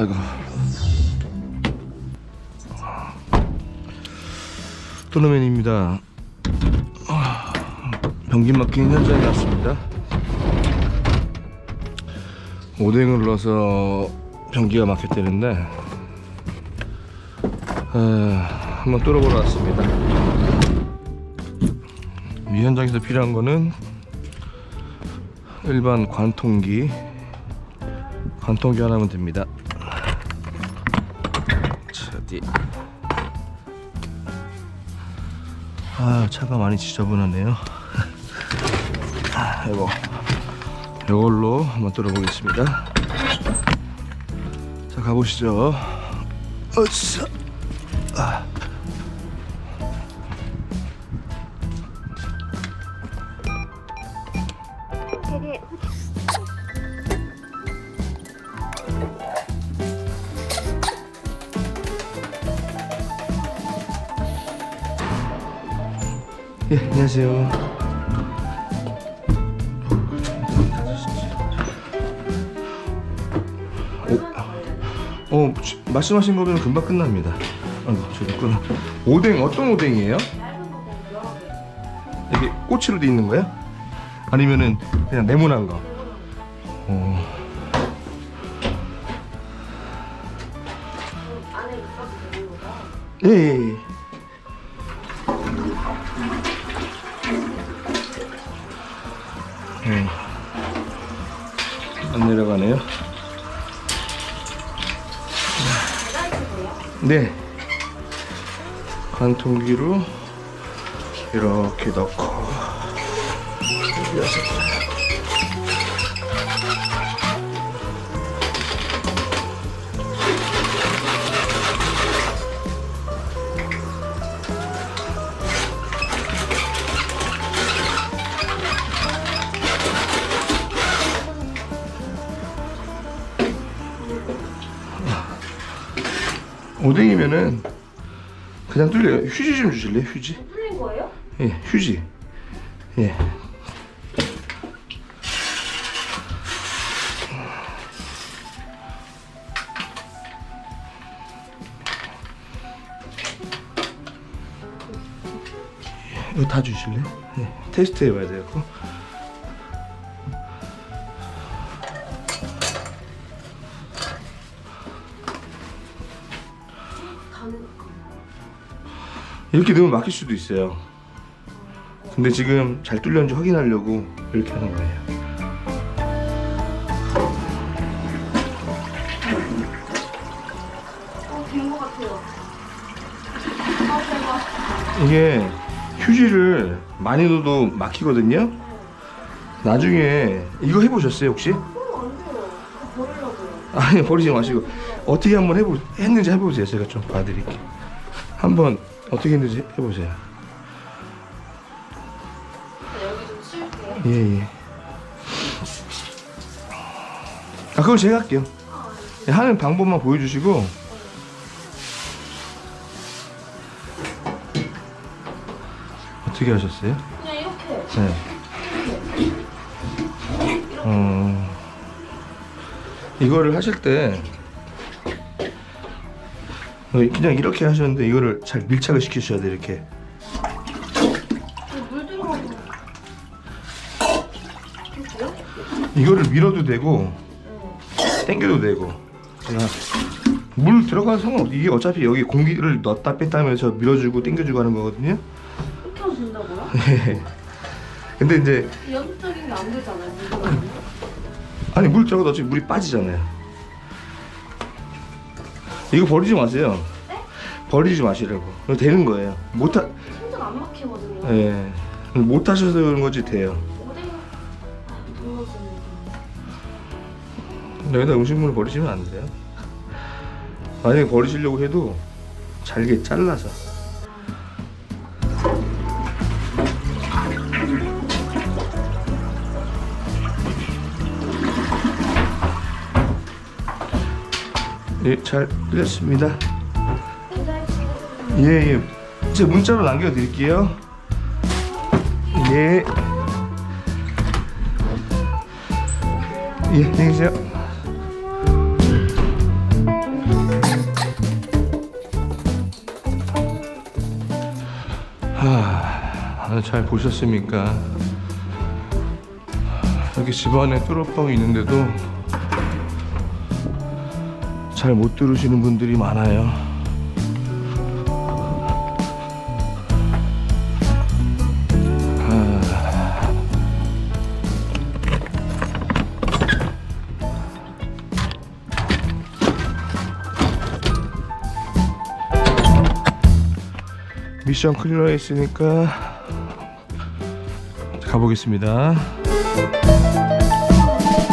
아이고. 토너맨입니다. 아, 변기 막힌 현장에 왔습니다. 오뎅을 넣어서 변기가 막혔다는데 아, 한번 뚫어보러 왔습니다. 이 현장에서 필요한 거는 일반 관통기 관통기 하나면 됩니다. 자, 어디? 아, 차가 많이 지저분하네요. 아, 이거 이걸로 한번 뚫어보겠습니다. 자, 가보시죠. 어서. 아. 예, 안녕하세요. 오, 어, 지- 말씀하신 거면 금방 끝납니다. 아이고, 저기 있구나. 오뎅 어떤 오뎅이에요? 이게 꼬치로 돼 있는 거예요? 아니면은 그냥 네모난 거? 어. 예, 예, 예. 음. 안 내려가네요. 네. 관통기로 이렇게 넣고 오뎅이면은 그냥 뚫려요. 휴지 좀 주실래요? 휴지? 풀린 거예요? 예, 휴지. 예. 이거 다 주실래요? 예. 테스트 해봐야 돼요. 이렇게 넣으면 막힐 수도 있어요. 근데 지금 잘 뚫렸는지 확인하려고 이렇게 하는 거예요. 어, 같아요. 이게 휴지를 많이 넣어도 막히거든요. 나중에 이거 해보셨어요 혹시? 아니 버리지 마시고 어떻게 한번 해보 했는지 해보세요. 제가 좀 봐드릴게요. 한번 어떻게 했는지 해보세요. 여기 좀 쓸게요. 예 예. 아 그걸 제가 할게요. 예, 하는 방법만 보여주시고 어떻게 하셨어요? 그냥 이렇게. 네. 어, 이거를 하실 때 어, 그냥 이렇게 하셨는데 이거를 잘 밀착을 시키셔야 돼 이렇게. 물 들어가고. 됐어요? 이거를 밀어도 되고 네. 당겨도 되고. 제가 물 들어가서 상관없. 이게 어차피 여기 공기를 넣었다 뺐다 하면서 밀어주고 당겨주고 하는 거거든요. 이렇게 하면 된다고요? 근데 이제 연습적인 게 안 되잖아요. 물 들어가면. 아니 물 들어가도 어차피 물이 빠지잖아요. 이거 버리지 마세요. 네? 버리지 마시라고. 이거 되는 거예요. 못 하, 손전 안 막히거든요. 예, 못 하셔서 그런 거지 돼요. 오뎅. 아, 돈. 여기다 음식물을 버리시면 안 돼요. 만약에 버리시려고 해도 잘게 잘라서. 예, 잘 들렸습니다. 예, 예. 제 문자로 남겨드릴게요. 예. 예, 안녕히 계세요. 하, 오늘 잘 보셨습니까? 여기 집안에 뚜러뻥이 있는데도 잘 못 들으시는 분들이 많아요. 아. 미션 클리어 했으니까 가보겠습니다.